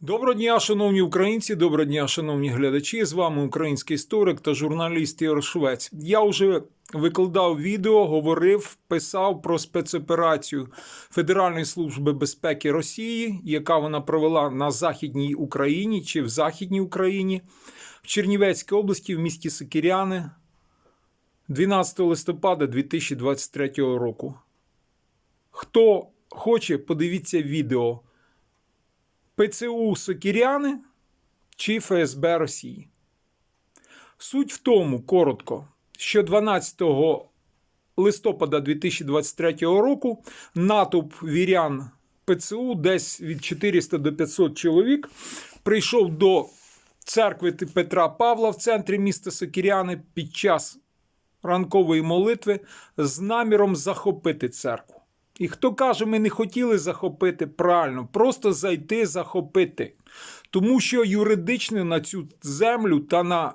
Доброго дня, шановні українці, доброго дня, шановні глядачі. З вами український історик та журналіст Ігор Швець. Я вже викладав відео, говорив, писав про спецоперацію Федеральної служби безпеки Росії, яка вона провела на Західній Україні чи в Західній Україні, в Чернівецькій області, в місті Сокіряни 12 листопада 2023 року. Хто хоче, подивіться відео. ПЦУ Сокіряни чи ФСБ Росії. Суть в тому, коротко, що 12 листопада 2023 року натовп вірян ПЦУ, десь від 400 до 500 чоловік, прийшов до церкви Петра Павла в центрі міста Сокіряни під час ранкової молитви з наміром захопити церкву. І хто каже, ми не хотіли захопити правильно, просто зайти захопити. Тому що юридично на цю землю та на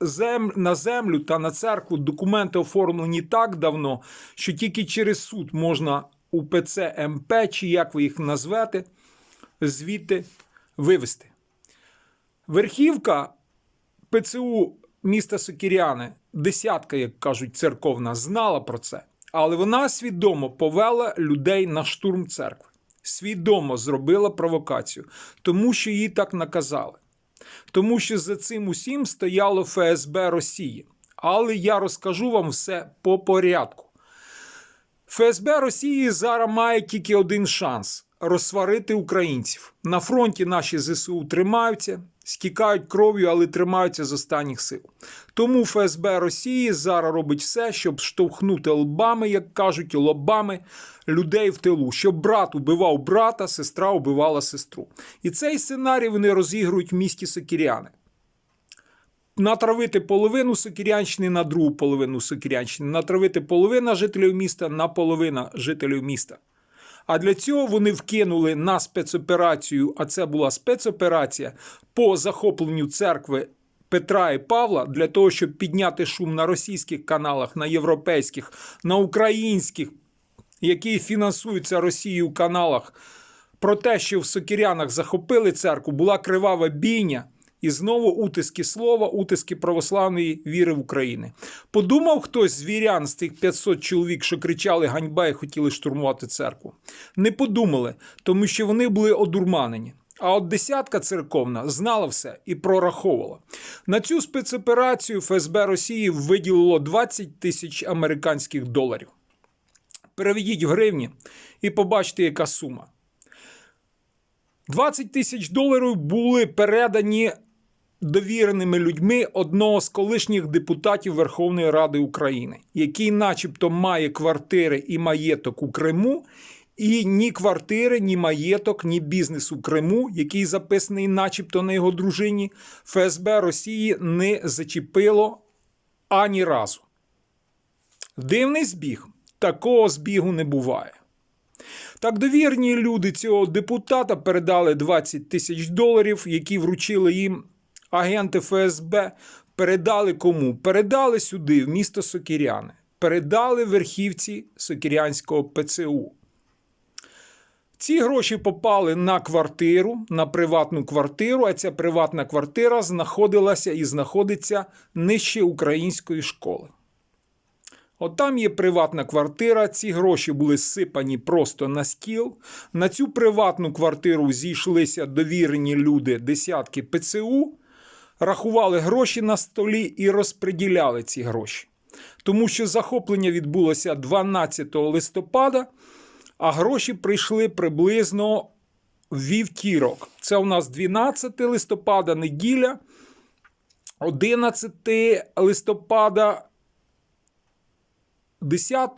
зем... на землю та на церкву документи оформлені так давно, що тільки через суд можна УПЦ МП, чи як ви їх назвете, звідти вивести. Верхівка ПЦУ міста Сокіряни, десятка, як кажуть, церковна, знала про це. Але вона свідомо повела людей на штурм церкви. Свідомо зробила провокацію, тому що її так наказали. Тому що за цим усім стояло ФСБ Росії. Але я розкажу вам все по порядку. ФСБ Росії зараз має тільки один шанс розсварити українців. На фронті наші ЗСУ тримаються, стікають кров'ю, але тримаються з останніх сил. Тому ФСБ Росії зараз робить все, щоб штовхнути лбами, як кажуть, лобами людей в тилу, щоб брат убивав брата, сестра убивала сестру. І цей сценарій вони розігрують в місті Сокіряни. Натравити половину Сокірянщини на другу половину Сокірянщини, натравити половина жителів міста на половину жителів міста. А для цього вони вкинули на спецоперацію, а це була спецоперація по захопленню церкви Петра і Павла для того, щоб підняти шум на російських каналах, на європейських, на українських, які фінансуються Росією каналах. Про те, що в Сокірянах захопили церкву, була кривава бійня. І знову утиски слова, утиски православної віри в Україні. Подумав хтось з вірян з тих 500 чоловік, що кричали ганьба і хотіли штурмувати церкву. Не подумали, тому що вони були одурманені. А от десятка церковна знала все і прораховувала. На цю спецоперацію ФСБ Росії виділило 20 тисяч американських доларів. Переведіть в гривні і побачите, яка сума. 20 тисяч доларів були передані довіреними людьми одного з колишніх депутатів Верховної Ради України, який, начебто, має квартири і маєток у Криму, і ні квартири, ні маєток, ні бізнес у Криму, який записаний, начебто, на його дружині, ФСБ Росії не зачепило ані разу. Дивний збіг. Такого збігу не буває. Так довірні люди цього депутата передали 20 тисяч доларів, які вручили їм агенти ФСБ. Передали кому? Передали сюди, в місто Сокіряни. Передали верхівці Сокірянського ПЦУ. Ці гроші попали на квартиру, на приватну квартиру, а ця приватна квартира знаходилася і знаходиться нижче української школи. От там є приватна квартира, ці гроші були зсипані просто на стіл. На цю приватну квартиру зійшлися довірені люди, десятки ПЦУ, рахували гроші на столі і розподіляли ці гроші. Тому що захоплення відбулося 12 листопада, а гроші прийшли приблизно вівтірок. Це у нас 12 листопада, неділя, 11 листопада. 10,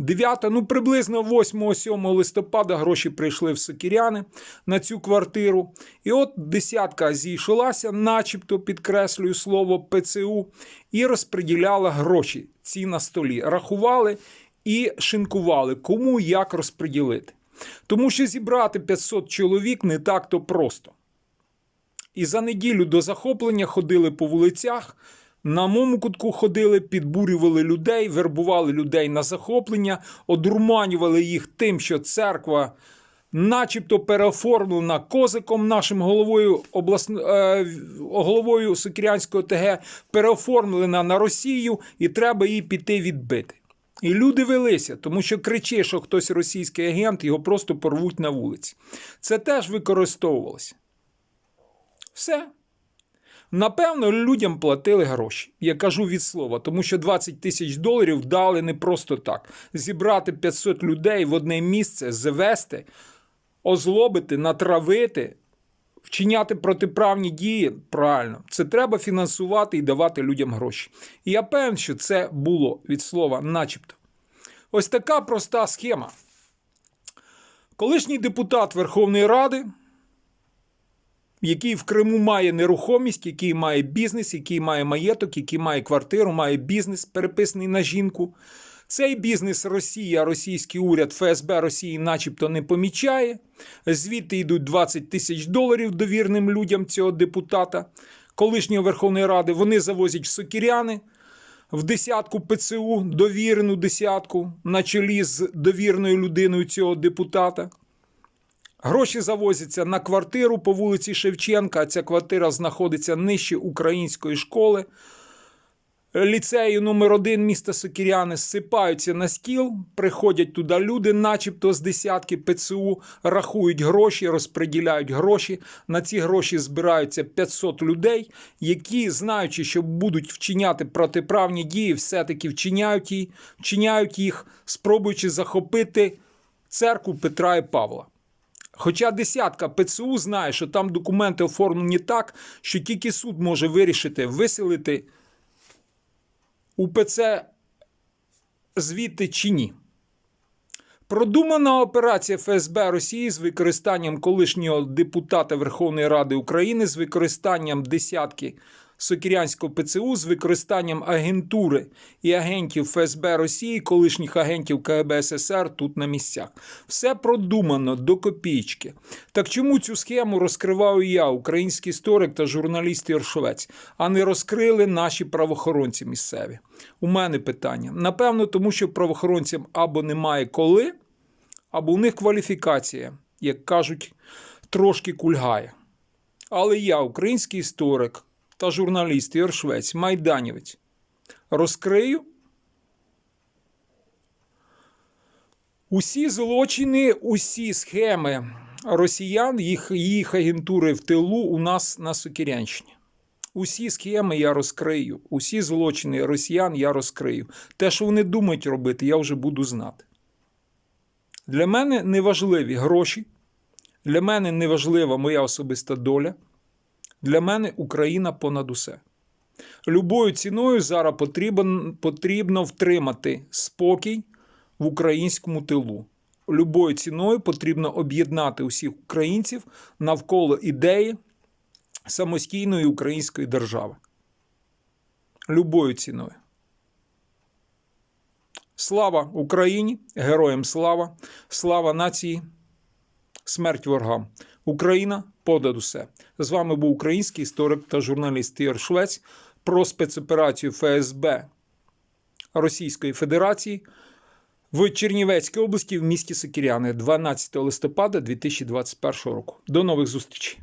9, ну приблизно 8-7 листопада гроші прийшли в Сокіряни на цю квартиру. І от десятка зійшлася, начебто підкреслюю слово ПЦУ, і розподіляла гроші ці на столі. Рахували і шинкували, кому як розподілити. Тому що зібрати 500 чоловік не так то просто. І за неділю до захоплення ходили по вулицях. На моєму кутку ходили, підбурювали людей, вербували людей на захоплення, одурманювали їх тим, що церква начебто переоформлена козиком, нашим головою облас... е, головою Сокирянського ТГ, переоформлена на Росію, і треба її піти відбити. І люди велися, тому що кричи, що хтось російський агент, його просто порвуть на вулиці. Це теж використовувалося. Все. Напевно, людям платили гроші. Я кажу від слова, тому що 20 тисяч доларів дали не просто так. Зібрати 500 людей в одне місце, завести, озлобити, натравити, вчиняти протиправні дії. Правильно, це треба фінансувати і давати людям гроші. І я певен, що це було від слова начебто. Ось така проста схема. Колишній депутат Верховної Ради який в Криму має нерухомість, який має бізнес, який має маєток, який має квартиру, має бізнес, переписаний на жінку. Цей бізнес Росія, російський уряд ФСБ Росії, начебто, не помічає. Звідти йдуть 20 тисяч доларів довірним людям цього депутата, колишнього Верховної Ради. Вони завозять в Сокіряни в десятку ПЦУ, довірену десятку, на чолі з довірною людиною цього депутата. Гроші завозяться на квартиру по вулиці Шевченка. Ця квартира знаходиться нижче української школи. Ліцею номер 1 міста Сокіряни зсипаються на стіл, приходять туди люди, начебто з десятки ПЦУ, рахують гроші, розподіляють гроші. На ці гроші збираються 500 людей, які, знаючи, що будуть вчиняти протиправні дії, все-таки вчиняють їх, вчиняють їх, спробуючи захопити церкву Петра і Павла. Хоча десятка ПЦУ знає, що там документи оформлені так, що тільки суд може вирішити виселити УПЦ звідти чи ні. Продумана операція ФСБ Росії з використанням колишнього депутата Верховної Ради України, з використанням десятки Сокірянського ПЦУ, з використанням агентури і агентів ФСБ Росії, колишніх агентів КГБ СССР тут на місцях. Все продумано до копійки. Так чому цю схему розкриваю я, український історик та журналіст Єршовець, а не розкрили наші правоохоронці місцеві? У мене питання. Напевно, тому що правоохоронцям або немає коли, або у них кваліфікація, як кажуть, трошки кульгає. Але я, український історик та журналіст Ігор Швець, майданівець, розкрию усі злочини, усі схеми росіян, їх, їх агентури в тилу у нас на Сокірянщині. Усі схеми я розкрию, усі злочини росіян я розкрию. Те, що вони думають робити, я вже буду знати. Для мене не важливі гроші, для мене не важлива моя особиста доля. Для мене Україна понад усе. Любою ціною зараз потрібно, потрібно втримати спокій в українському тилу. Любою ціною потрібно об'єднати усіх українців навколо ідеї самостійної української держави. Любою ціною. Слава Україні! Героям слава! Слава нації! Смерть ворогам! Україна понад усе. З вами був український історик та журналіст Ігор Швець про спецоперацію ФСБ Російської Федерації в Чернівецькій області в місті Сокіряни 12 листопада 2021 року. До нових зустрічей!